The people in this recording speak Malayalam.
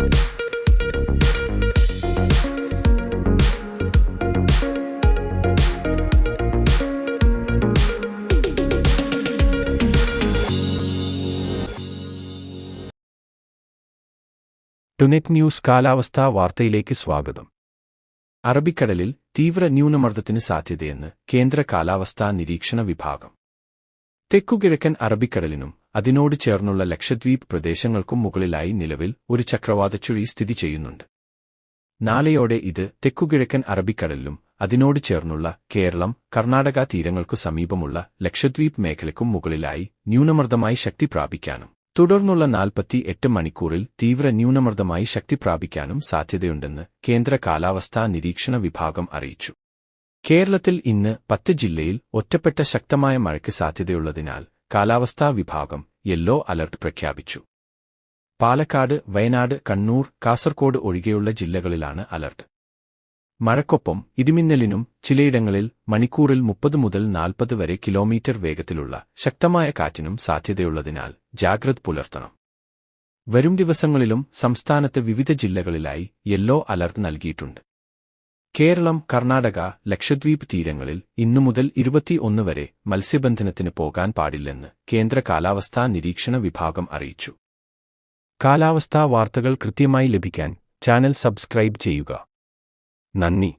ടുനെറ്റ് ന്യൂസ് കാലാവസ്ഥാ വാർത്തയിലേക്ക് സ്വാഗതം. അറബിക്കടലിൽ തീവ്ര ന്യൂനമർദ്ദത്തിന് സാധ്യതയെന്ന് കേന്ദ്ര കാലാവസ്ഥാ നിരീക്ഷണ വിഭാഗം. തെക്കുകിഴക്കൻ അറബിക്കടലിനും അതിനോട് ചേർന്നുള്ള ലക്ഷദ്വീപ് പ്രദേശങ്ങൾക്കും മുകളിലായി നിലവിൽ ഒരു ചക്രവാതച്ചുഴി സ്ഥിതി ചെയ്യുന്നുണ്ട്. നാളെയോടെ ഇത് തെക്കുകിഴക്കൻ അറബിക്കടലിലും അതിനോട് ചേർന്നുള്ള കേരളം കർണാടക തീരങ്ങൾക്കു സമീപമുള്ള ലക്ഷദ്വീപ് മേഖലയ്ക്കും മുകളിലായി ന്യൂനമർദ്ദമായി ശക്തി പ്രാപിക്കാനും തുടർന്നുള്ള നാൽപ്പത്തി എട്ട് മണിക്കൂറിൽ തീവ്ര ന്യൂനമർദ്ദമായി ശക്തി പ്രാപിക്കാനും സാധ്യതയുണ്ടെന്ന് കേന്ദ്ര കാലാവസ്ഥാ നിരീക്ഷണ വിഭാഗം അറിയിച്ചു. കേരളത്തിൽ ഇന്ന് പത്ത് ജില്ലയിൽ ഒറ്റപ്പെട്ട ശക്തമായ മഴയ്ക്ക് സാധ്യതയുള്ളതിനാൽ കാലാവസ്ഥാ വിഭാഗം യെല്ലോ അലർട്ട് പ്രഖ്യാപിച്ചു. പാലക്കാട് വയനാട് കണ്ണൂർ കാസർകോട് ഒഴികെയുള്ള ജില്ലകളിലാണ് അലർട്ട്. മഴക്കൊപ്പം ഇടിമിന്നലിനും ചിലയിടങ്ങളിൽ മണിക്കൂറിൽ മുപ്പത് മുതൽ നാൽപ്പത് വരെ കിലോമീറ്റർ വേഗത്തിലുള്ള ശക്തമായ കാറ്റിനും സാധ്യതയുള്ളതിനാൽ ജാഗ്രത പുലർത്തണം. വരും ദിവസങ്ങളിലും സംസ്ഥാനത്ത് വിവിധ ജില്ലകളിലായി യെല്ലോ അലർട്ട് നൽകിയിട്ടുണ്ട്. കേരളം കർണാടക ലക്ഷദ്വീപ് തീരങ്ങളിൽ ഇന്നുമുതൽ ഇരുപത്തിയൊന്ന് വരെ മത്സ്യബന്ധനത്തിന് പോകാൻ പാടില്ലെന്ന് കേന്ദ്ര കാലാവസ്ഥാ നിരീക്ഷണ വിഭാഗം അറിയിച്ചു. കാലാവസ്ഥാ വാർത്തകൾ കൃത്യമായി ലഭിക്കാൻ ചാനൽ സബ്സ്ക്രൈബ് ചെയ്യുക. നന്ദി.